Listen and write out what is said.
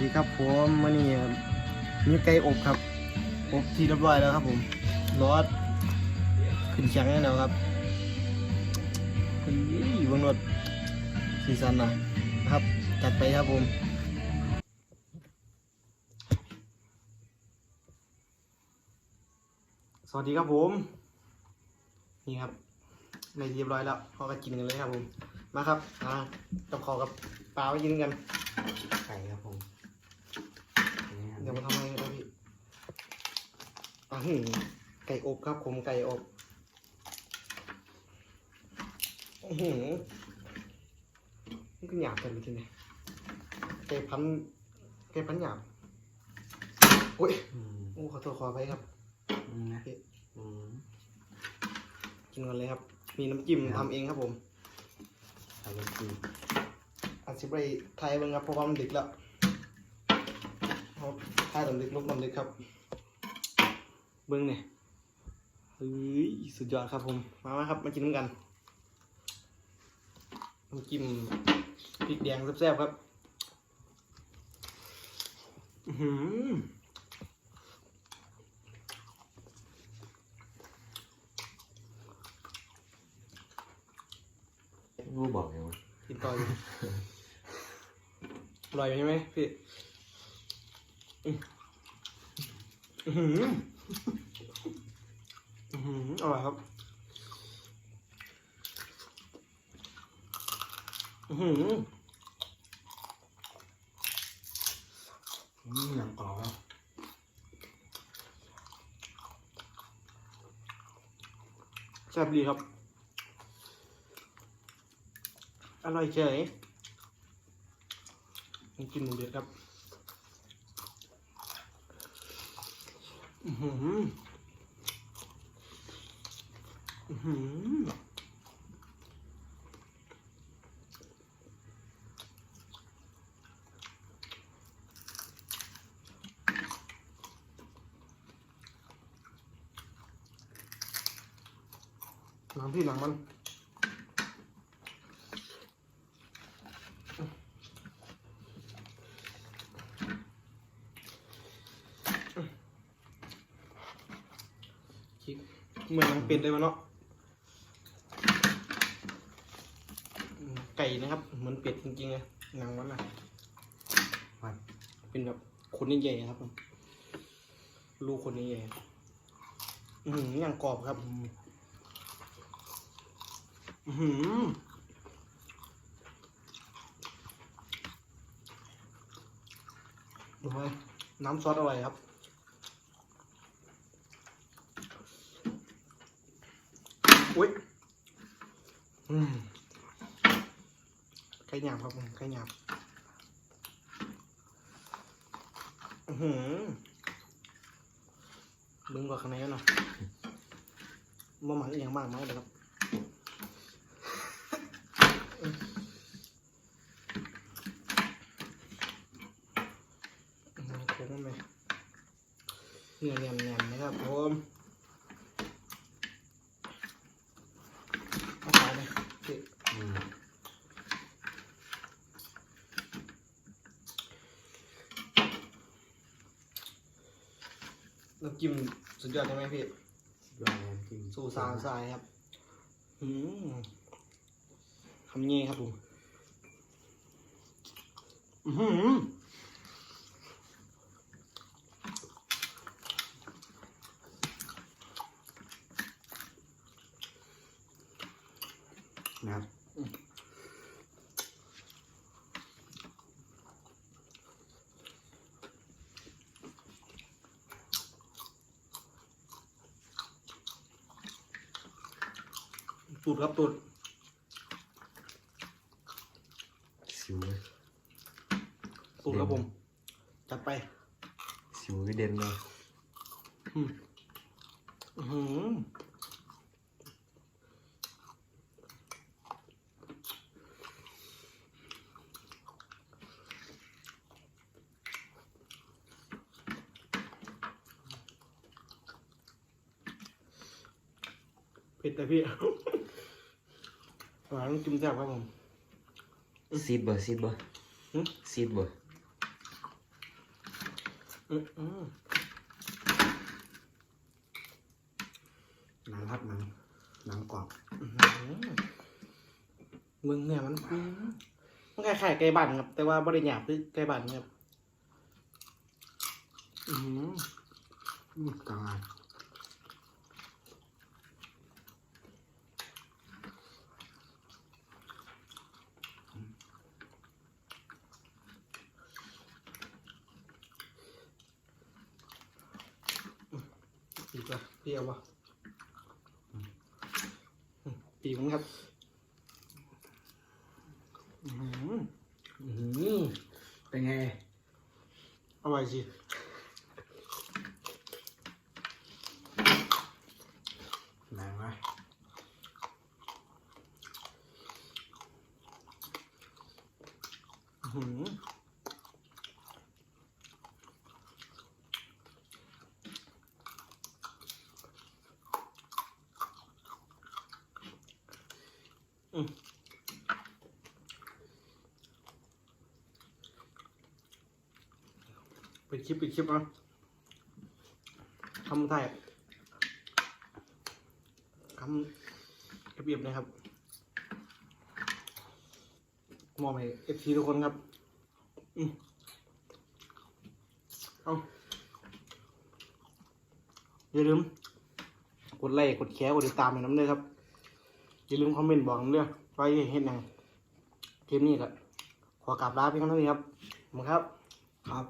ดีครับผมมื่อนี้มีไก่อบครับอบที่เรียบร้อยแล้วครับผมรอดขึ้นเชียงแน่นอนครับเฮ้ยบนรถสีสันนะครับ จัดไปครับผมสวัสดีครับผม นี่ครับในเรียบร้อยแล้วพอก็กินกันเลยครับผม มาครับอ่ากับขอกับปลาไว้กินกันไก่ครับผม ดี๋ยวมาทำอะไรกันพี่อ่าหืมไก่อบครับผมไก่อบอื้อหือนี่ก็หยาบกันทีนี้ไก่พันไก่พันหยาบโอ้ยอืมโอ้ขอโทษขอไปครับ อืมนะอืมกินกันเลยครับ มีน้ำจิ้มทำเองครับผม เอาไปกินอาจจะไปไทยบ้างครับเพราะว่ามันดึกแล้ว ครับไทยตอนดึกลุกตอนดึกครับ เบิ้งเนี่ยเฮ้ยสุดยอดครับผม มามาครับมากินกันน้ำจิ้มพริกแดงแซ่บๆครับอื้อหือรู้บอกไงวะกินต่ออยู่อร่อยใช่ไหมพี่ อื้ออื้อหืออื้อหืออร่อยครับ อือหืออืมอย่างกรอบแซ่บดีครับ อร่อยเฉยนี่กินหมูเดือดครับ อือหือ อือหือ ห นังพี่หลังมัน คิด เหมือนหนังเป็ดเลยมันเนาะอืมไก่นะครับ เหมือนเป็ดจริงๆเลยหนังมันนะมันเป็นแบบขนใหญ่ๆครับผมรูขนใหญ่ๆอือหืออย่างกรอบครับ อืมอื้อหือดูไหมน้ำซอสอร่อยครับ อุ้ยอืมไก่หยาบครับผมไก่หยาบหือดึงกว่าข้างในแล้วเนาะบ่หมันอหย่างมากมายเลยครับอืมโค้งมันไปเนื้อแน่นๆนะครับผมเอาไปเลยพี่ อืม น้ำจิ้มสุดยอดใช่ไหมพี่ยอดเลยจริงสู่สาวทรายครับอืมคำเงี้ครับผมอือหือนะครับ ตูดครับตูดสิวเลยตูดครับผมจัดไปสิวก็เด่นเลยอืม เผ็ดแต่พี่หวานจิ้มแซ่บครับผม ซีดบ่ซีดบ่หึ ซีดบ่อืมอืมหนังครับหนังหนังกรอบอื้อหือมึงเนี่ยมันอื้อมันคล้ายๆไก่บ้านครับ แต่ว่าบริหยาบคือไก่บ้านครับ อือหือ อืมกลางอะ ปีกว่าพี่เอาวะปีกมันครับอือหืออื้อหือเป็นไง อร่อยสิหนังวะอื้อหืออืม ไปดคลิปไปดคลิปเอาคำไทยคำเรียบๆนะครับ มอบให้เอฟซีทุกคนครับ อืมเอาอย่าลืม กดไลค์กดแชร์กดติดตามให้น้ำเด้อครับ อย่าลืมคอมเมนต์บอกน้ำเด้อไปเห็นยังคลิปนี้ก็ขอกราบลาเพียงเท่านี้ครับขอบคุณครับ ครับ